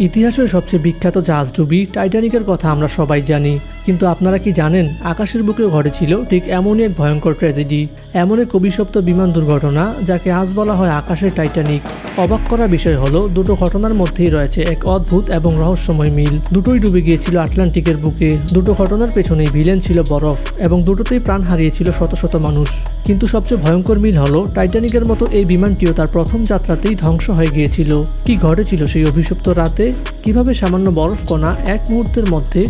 ইতিহাসের সবচেয়ে বিখ্যাত জাহাজডুবি টাইটানিকের কথা আমরা সবাই জানি। কিন্তু আপনারা কি জানেন, আকাশের বুকেও ঘটেছিল ঠিক এমনই এক ভয়ঙ্কর ট্র্যাজেডি এমন এক অভিশপ্ত বিমান দুর্ঘটনা যাকে আজ বলা হয় আকাশের টাইটানিক অবাক করা বিষয় হলো, দুটো ঘটনার মধ্যেই রয়েছে এক অদ্ভুত এবং রহস্যময় মিল। দুটোই ডুবে গিয়েছিল আটলান্টিকের বুকে। দুটো ঘটনার পেছনেই ভিলেন ছিল বরফ এবং দুটোতেই প্রাণ হারিয়েছিল শত শত মানুষ। কিন্তু সবচেয়ে ভয়ঙ্কর মিল হলো টাইটানিকের মতো এই বিমানটিও তার প্রথম যাত্রাতেই ধ্বংস হয়ে গিয়েছিল। কি ঘটেছিল সেই অভিশপ্ত রাতে? কীভাবে সামান্য বরফ কণা এক মুহূর্তের মধ্যে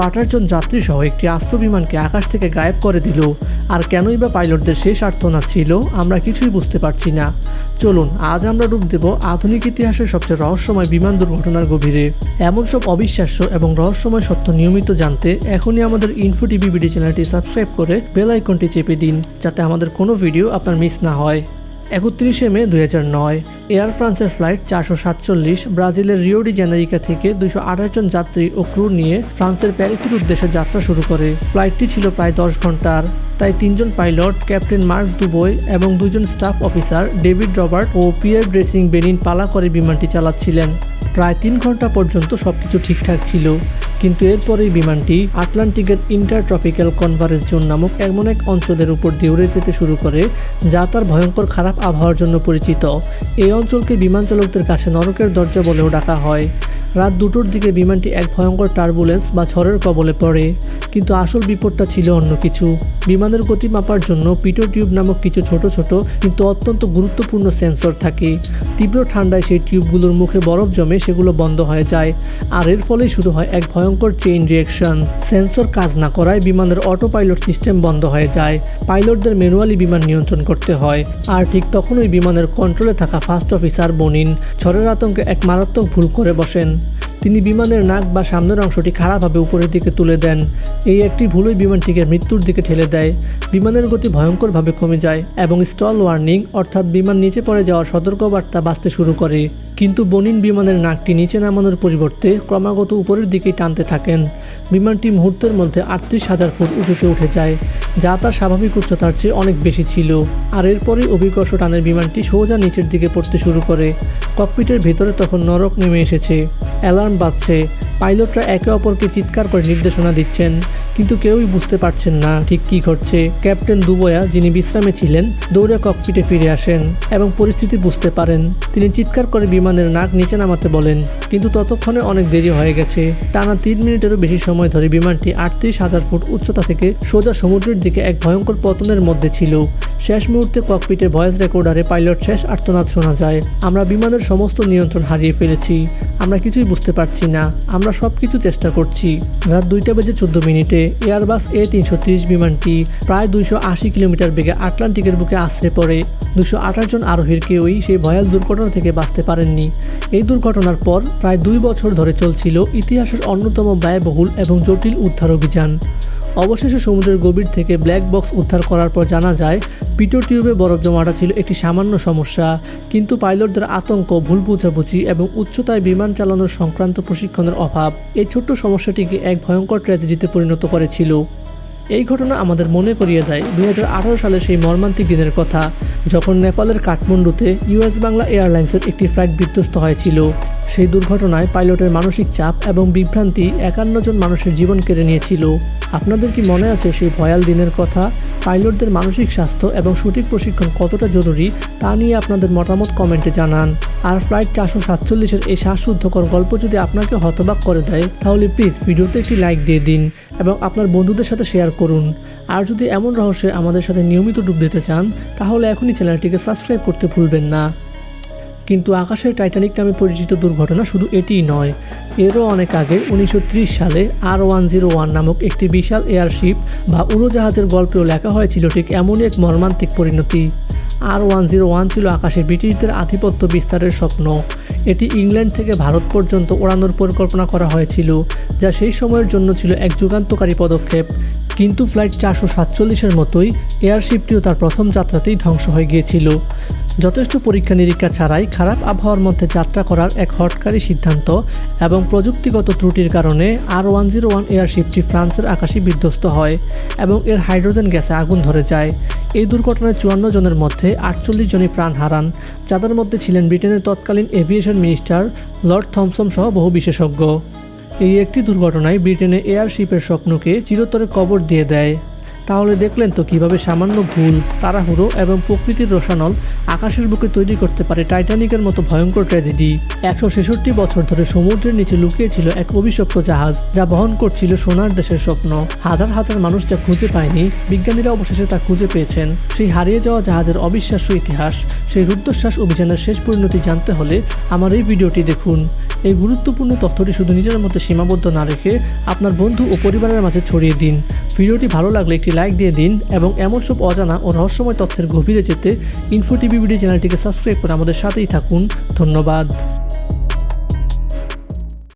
আঠাশ জন যাত্রী সহ একটি আস্ত বিমানকে আকাশ থেকে গায়েব করে দিল। আর কেনই বা পাইলটদের শেষ আর্থনা ছিল, আমরা কিছুই বুঝতে পারছি না। চলুন, আজ আমরা ডুব দেব আধুনিক ইতিহাসের সবচেয়ে রহস্যময় বিমান দুর্ঘটনার গভীরে। এমন সব অবিশ্বাস্য এবং রহস্যময় সত্য নিয়মিত জানতে এখনই আমাদের ইনফো টিভি চ্যানেলটি সাবস্ক্রাইব করে বেল আইকনটি চেপে দিন, যাতে আমাদের কোনো ভিডিও আপনার মিস না হয়। একত্রিশে মে দুই নয়, এয়ার ফ্রান্সের ফ্লাইট চারশো সাতচল্লিশ, ব্রাজিলের রিওডি জেনারিকা থেকে দুইশো আঠাশ জন যাত্রী ও ক্রু নিয়ে ফ্রান্সের প্যারিসের উদ্দেশ্যে যাত্রা শুরু করে। ফ্লাইটটি ছিল প্রায় দশ ঘণ্টার তাই তিনজন পাইলট, ক্যাপ্টেন মার্ক দুবই এবং দুজন স্টাফ অফিসার, ডেভিড রবার্ট ও পিয়ার ড্রেসিং বেনিন পালা করে বিমানটি চালাচ্ছিলেন। প্রায় তিন ঘণ্টা পর্যন্ত সবকিছু ঠিকঠাক ছিল। কিন্তু এরপরেই বিমানটি আটলান্টিকের ইন্টার ট্রপিক্যাল কনভারেন্স জোন নামক এমন এক অঞ্চলের উপর দিয়ে উড়ে যেতে শুরু করে, যা তার ভয়ঙ্কর খারাপ আবহাওয়ার জন্য পরিচিত। এই অঞ্চলকে বিমান চালকদের কাছে নরকের দরজা বলেও ডাকা হয়। রাত দুটোর দিকে বিমানটি এক ভয়ঙ্কর টার্বুলেন্স বা ঝড়ের কবলে পড়ে, কিন্তু আসল বিপদটা ছিল অন্য কিছু। বিমানের গতি মাপার জন্য পিটো টিউব নামক কিছু ছোট ছোট, কিন্তু অত্যন্ত গুরুত্বপূর্ণ সেন্সর থাকে। তীব্র ঠান্ডায় সেই টিউবগুলোর মুখে বরফ জমে সেগুলো বন্ধ হয়ে যায়, আর এর ফলে শুরু হয় এক ভয়ঙ্কর চেইন রিয়েকশন। সেন্সর কাজ না করায় বিমানের অটো পাইলট সিস্টেম বন্ধ হয়ে যায়, পাইলটদের ম্যানুয়ালি বিমান নিয়ন্ত্রণ করতে হয়, আর ঠিক তখনই বিমানের কন্ট্রোলে থাকা ফার্স্ট অফিসার বনিন ঝড়ের আতঙ্কে এক মারাত্মক ভুল করে বসেন। তিনি বিমানের নাক বা সামনের অংশটি খারাপভাবে উপরের দিকে তুলে দেন। এই একটি ভুলই বিমানটিকে মৃত্যুর দিকে ঠেলে দেয়। বিমানের গতি ভয়ঙ্করভাবে কমে যায় এবং স্টল ওয়ার্নিং, অর্থাৎ বিমান নিচে পড়ে যাওয়ার সতর্কবার্তা বাঁচতে শুরু করে। কিন্তু বনিন বিমানের নাকটি নিচে নামানোর পরিবর্তে ক্রমাগত উপরের দিকেই টানতে থাকেন। বিমানটি মুহূর্তের মধ্যে আটত্রিশ হাজার ফুট উঁচুতে উঠে যায়, যা তার স্বাভাবিক উচ্চতার চেয়ে অনেক বেশি ছিল। আর এরপরেই অভিকর্ষ টানের বিমানটি সোজা নিচের দিকে পড়তে শুরু করে। ককপিটের ভেতরে তখন নরক নেমে এসেছে। অ্যালার্ম বাজছে। পাইলটরা একে অপরকে চিৎকার করে নির্দেশনা দিচ্ছেন, কিন্তু কেউই বুঝতে পারছেন না ঠিক কী ঘটছে। ক্যাপ্টেন দুবয়া, যিনি বিশ্রামে ছিলেন, দৌড়ে ককপিটে ফিরে আসেন এবং পরিস্থিতি বুঝতে পারেন। তিনি চিৎকার করে বিমানের নাক নিচে নামাতে বলেন, কিন্তু ততক্ষণে অনেক দেরি হয়ে গেছে। টানা তিন মিনিটেরও বেশি সময় ধরে বিমানটি আটত্রিশ হাজার ফুট উচ্চতা থেকে সোজা সমুদ্রের দিকে এক ভয়ঙ্কর পতনের মধ্যে ছিল। শেষ মুহূর্তে ককপিটের ভয়েস রেকর্ডারে পাইলট শেষ আর্তনাদ শোনা যায়। আমরা বিমানের সমস্ত নিয়ন্ত্রণ হারিয়ে ফেলেছি। আমরা কিছুই বুঝতে পারছি না। আমরা সব কিছু চেষ্টা করছি। রাত দুইটা বেজে চোদ্দ মিনিটে এয়ারবাস এ তিনশো বিমানটি প্রায় দুইশো আশি কিলোমিটার বেগে আটলান্টিকের বুকে আশ্রে পড়ে। দুশো আঠাশ জন আরোহীর কেউই সেই ভয়াল দুর্ঘটনা থেকে বাঁচতে পারেননি। এই দুর্ঘটনার পর প্রায় দুই বছর ধরে চলছিল ইতিহাসের অন্যতম ব্যয়বহুল এবং জটিল উদ্ধার অভিযান। অবশেষে সমুদ্রের গভীর থেকে ব্ল্যাক বক্স উদ্ধার করার পর জানা যায় পিটো টিউবে বরফ জমাটা ছিল একটি সামান্য সমস্যা, কিন্তু পাইলটদের আতঙ্ক, ভুল বোঝাবুঝি এবং উচ্চতায় বিমান চালানোর সংক্রান্ত প্রশিক্ষণের অভাব, এই ছোট্ট সমস্যাটিকে এক ভয়ঙ্কর ট্র্যাজেডিতে পরিণত করেছিল। এই ঘটনা আমাদের মনে করিয়ে দেয় দুই সালের সেই মর্মান্তিক দিনের কথা, যখন নেপালের কাঠমান্ডুতে ইউএস বাংলা এয়ারলাইন্সের একটি ফ্লাইট বিধ্বস্ত হয়েছিল। সেই দুর্ঘটনায় পাইলটের মানসিক চাপ এবং বিভ্রান্তি একান্ন জন মানুষের জীবন কেড়ে নিয়েছিল। আপনাদের কি মনে আছে সেই ভয়াল দিনের কথা? পাইলটদের মানসিক স্বাস্থ্য এবং সঠিক প্রশিক্ষণ কতটা জরুরি তা নিয়ে আপনাদের মতামত কমেন্টে জানান। আর ফ্লাইট চারশো সাতচল্লিশের এই শ্বাসরুদ্ধকর গল্প যদি আপনাকে হতবাক করে দেয়, তাহলে প্লিজ ভিডিওতে একটি লাইক দিয়ে দিন এবং আপনার বন্ধুদের সাথে শেয়ার করুন। আর যদি এমন রহস্যে আমাদের সাথে নিয়মিত ডুব দিতে চান, তাহলে এখনই চ্যানেলটিকে সাবস্ক্রাইব করতে ভুলবেন না। কিন্তু আকাশের টাইটানিক নামে পরিচিত দুর্ঘটনা শুধু এটিই নয়। এরও অনেক আগে উনিশশো ত্রিশ সালে আর ওয়ান জিরো ওয়ান নামক একটি বিশাল এয়ারশিপ বা উড়োজাহাজের গল্পেও লেখা হয়েছিল ঠিক এমনই এক মর্মান্তিক পরিণতি। আর ওয়ান জিরো ওয়ান ছিল আকাশে ব্রিটিশদের আধিপত্য বিস্তারের স্বপ্ন। এটি ইংল্যান্ড থেকে ভারত পর্যন্ত ওড়ানোর পরিকল্পনা করা হয়েছিল, যা সেই সময়ের জন্য ছিল এক যুগান্তকারী পদক্ষেপ। কিন্তু ফ্লাইট চারশো সাতচল্লিশের মতোই এয়ারশিপটিও তার প্রথম যাত্রাতেই ধ্বংস হয়ে গিয়েছিল। যথেষ্ট পরীক্ষা নিরীক্ষা ছাড়াই খারাপ আবহাওয়ার মধ্যে যাত্রা করার এক হটকারী সিদ্ধান্ত এবং প্রযুক্তিগত ত্রুটির কারণে আর ওয়ান জিরো ওয়ান এয়ারশিপটি ফ্রান্সের আকাশে বিধ্বস্ত হয় এবং এর হাইড্রোজেন গ্যাসে আগুন ধরে যায়। এই দুর্ঘটনায় চুয়ান্ন জনের মধ্যে আটচল্লিশ জনই প্রাণ হারান, যাদের মধ্যে ছিলেন ব্রিটেনের তৎকালীন এভিয়েশন মিনিস্টার লর্ড থমসন সহ বহু বিশেষজ্ঞ। এই একটি দুর্ঘটনায় ব্রিটেনে এয়ারশিপের স্বপ্নকে চিরতরে কবর দিয়ে দেয়। তাহলে দেখলেন তো কীভাবে সামান্য ভুল, তাড়াহুড়ো এবং প্রকৃতির রসানল আকাশের বুকে তৈরি করতে পারে টাইটানিকের মতো ভয়ঙ্কর ট্র্যাজেডি। একশো ছেষট্টি বছর ধরে সমুদ্রের নিচে লুকিয়ে ছিল এক অভিশপ্ত জাহাজ, যা বহন করছিল সোনার দেশের স্বপ্ন। হাজার হাজার মানুষ যা খুঁজে পায়নি, বিজ্ঞানীরা অবশেষে তা খুঁজে পেয়েছেন। সেই হারিয়ে যাওয়া জাহাজের অবিশ্বাস্য ইতিহাস, সেই রুদ্ধশ্বাস অভিযানের শেষ পরিণতি জানতে হলে আমার এই ভিডিওটি দেখুন। এই গুরুত্বপূর্ণ তথ্যটি শুধু নিজের মধ্যে সীমাবদ্ধ না রেখে আপনার বন্ধু ও পরিবারের মাঝে ছড়িয়ে দিন। ভিডিওটি ভালো লাগলে একটি লাইক দিয়ে দিন এবং এমন সব অজানা ও রহস্যময় তথ্যের গভীরে যেতে ইনফো টিভি ভিডিও চ্যানেলটিকে সাবস্ক্রাইব করে আমাদের সাথেই থাকুন। ধন্যবাদ।